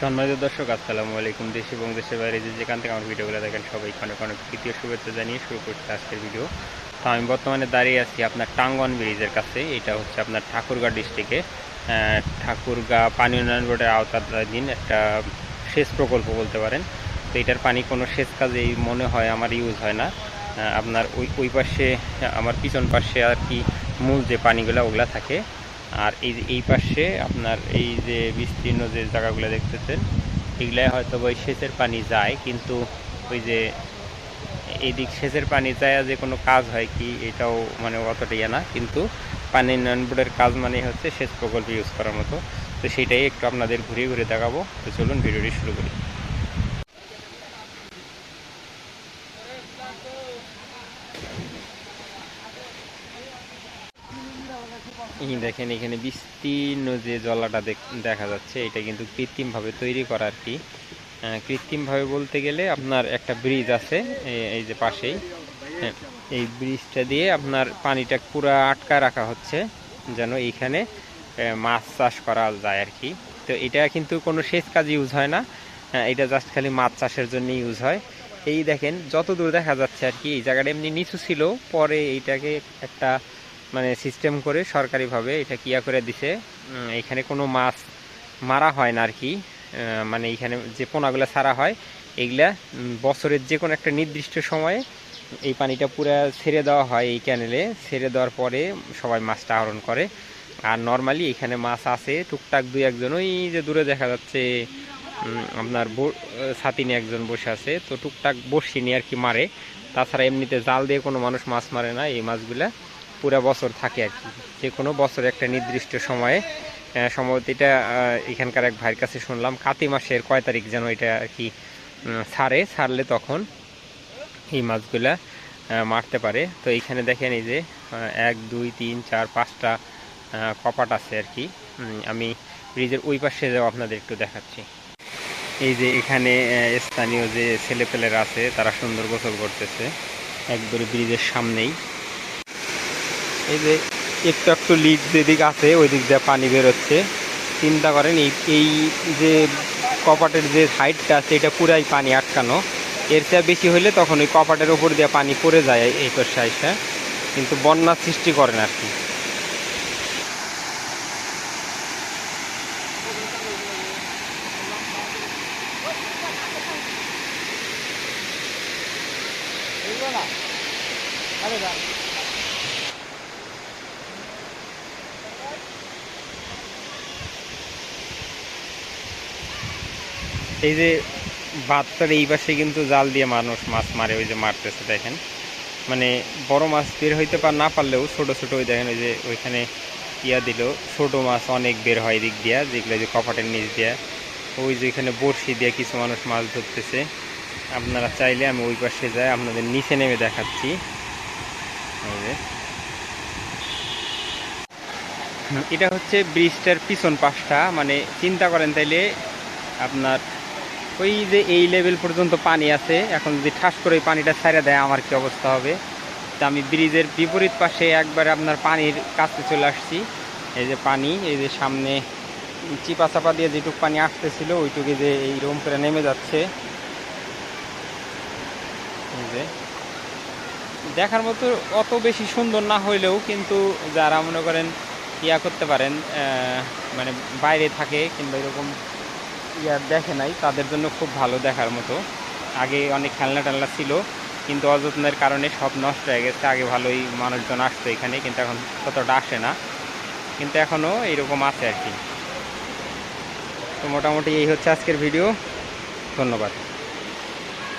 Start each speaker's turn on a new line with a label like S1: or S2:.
S1: সম্মানিত দর্শক, আসসালামু আলাইকুম। দেশ এবং দেশের বাইরে যে যেখান থেকে আমার ভিডিওগুলো দেখেন, সবাইকে অনেক অনেক তৃতীয় শুভেচ্ছা জানিয়ে শুরু করছে আজকের ভিডিও। তো আমি বর্তমানে দাঁড়িয়ে আছি আপনার টাঙ্গন ব্রিজের কাছে। এটা হচ্ছে আপনার ঠাকুরগাঁ ডিস্ট্রিক্টে ঠাকুরগাঁ পানি উন্নয়ন বোর্ডের আওতাধীন একটা সেচ প্রকল্প বলতে পারেন। তো এটার পানি কোনো সেচ কাজেই মনে হয় আমার ইউজ হয় না। আপনার ওই ওই পাশে, আমার পিছন পাশে আর কি মূল যে পানিগুলো, ওগুলা থাকে। আর এই এই পাশে আপনার এই যে বিস্তীর্ণ যে জায়গাগুলো দেখতেছেন এগুলাই হয়তো ওই সেচের পানি যায়, কিন্তু ওই যে এই দিক সেচের পানি যায় যে কোনো কাজ হয় কি, এটাও মানে অতটা ইয়ে না, কিন্তু পানি উন্নয়ন বোর্ডের কাজ মানে হচ্ছে সেচ প্রকল্প ইউজ করার মতো। তো সেটাই একটু আপনাদের ঘুরে ঘুরে দেখাবো। তো চলুন ভিডিওটি শুরু করি। দেখেন এখানে বিস্তীর্ণ যে জলাটা দেখ- যাচ্ছে এটা কিন্তু কৃত্রিমভাবে তৈরি করা আর কি। কৃত্রিমভাবে বলতে গেলে আপনার একটা ব্রিজ আছে এই যে পাশেই। হ্যাঁ, এই ব্রিজটা দিয়ে আপনার পানিটা পুরো আটকা রাখা হচ্ছে যেন এইখানে মাছ চাষ করা যায় আর কি। তো এটা কিন্তু কোনো সেচ কাজে ইউজ হয় না আহ, এটা জাস্ট খালি মাছ চাষের জন্য ইউজ হয়। এই দেখেন যত দূর দেখা যাচ্ছে আর কি এই জায়গাটা এমনি নিচু ছিল পরে এইটাকে একটা মানে সিস্টেম করে সরকারিভাবে এটা কিয়া করে দিছে। এখানে কোনো মাছ মারা হয় না আর কি মানে এখানে যে পোনাগুলো ছাড়া হয় এগুলা বছরের যে কোনো একটা নির্দিষ্ট সময়ে এই পানিটা পুরো ছেড়ে দেওয়া হয় এই ক্যানেলে ছেড়ে দেওয়ার পরে সবাই মাছটা আহরণ করে। আর নর্মালি এখানে মাছ আছে, টুকটাক দুই একজন, ওই যে দূরে দেখা যাচ্ছে আপনার ছাতি নিয়ে একজন বসে আছে, তো টুকটাক বসি নিয়ে আর কি মারে। তাছাড়া এমনিতে জাল দিয়ে কোনো মানুষ মাছ মারে না এই মাছগুলা। পুরা বছর থাকে আর কি। যে কোনো বছর একটা নির্দিষ্ট সময়ে সম্ভবত এটা এখানকার এক ভাইয়ের কাছে শুনলাম, কাতি মাসের কয় তারিখ যেন এটা আর কি ছাড়ে ছাড়লে তখন এই মাছগুলা মারতে পারে। তো এইখানে দেখেন এই যে এক, দুই, তিন, চার, পাঁচটা কপাট আছে আর কি। আমি ব্রিজের ওই পাশে যাও আপনাদের একটু দেখাচ্ছি। এই যে এখানে স্থানীয় যে ছেলেপেলেরা আছে, তারা সুন্দর গোসল করতেছে। একবারে ব্রিজের সামনেই। এই যে একটু একটু লিক যেদিক আছে ওই দিক দিয়ে পানি বেরোচ্ছে। চিন্তা করেন, এই এই যে কপাটের যে সাইডটা আছে এটা পুরাই পানি আটকানো। এর চেয়ে বেশি হলে তখন ওই কপাটের উপর দিয়ে পানি পড়ে যায় এই তোর সাইডটা কিন্তু বন্যার সৃষ্টি করে না আর কি এই যে বাচ্চার এই পাশে কিন্তু জাল দিয়ে মানুষ মাছ মারে ওই যে মারতেছে দেখেন। মানে বড় মাছ বের হইতে পার না পারলেও ছোট ছোট ওই দেখেন ওই যে ওইখানে ইয়া দিল ছোট মাছ অনেক বের হয় দিক দিয়া যেগুলো যে কপাটের নিচ দিয়া। ওই যে এখানে বড়শি দিয়ে কিছু মানুষ মাছ ধরতেছে। আপনারা চাইলে আমি ওই পাশে যাই আপনাদের নিচে নেমে দেখাচ্ছি। এই যে। এটা হচ্ছে ব্রিজটার পিছন পাশটা মানে চিন্তা করেন তাইলে আপনার ওই যে এই লেভেল পর্যন্ত পানি আছে, এখন যদি ঠাস করে ওই পানিটা ছেড়ে দেয়, আমার কি অবস্থা হবে? তা আমি ব্রিজের বিপরীত পাশে একবার আপনার পানির কাছে চলে আসছি। এই যে পানি, এই যে সামনে চিপা চাপা দিয়ে যেটুক পানি আসতেছিল ওইটুকু যে এই রুম করে নেমে যাচ্ছে। যে। দেখার মতো অত বেশি সুন্দর না হইলেও কিন্তু যারা মনে করেন ইয়া করতে পারেন মানে বাইরে থাকে কিংবা এরকম ইয়া দেখে নাই, তাদের জন্য খুব ভালো দেখার মতো। আগে অনেক খেলনা টেলনা ছিল, কিন্তু অযত্নের কারণে সব নষ্ট হয়ে গেছে। আগে ভালোই মানুষজন আসতো এখানে, কিন্তু এখন ততটা আসে না। কিন্তু এখনও এইরকম আছে আর কি। তো মোটামুটি এই হচ্ছে আজকের ভিডিও। ধন্যবাদ।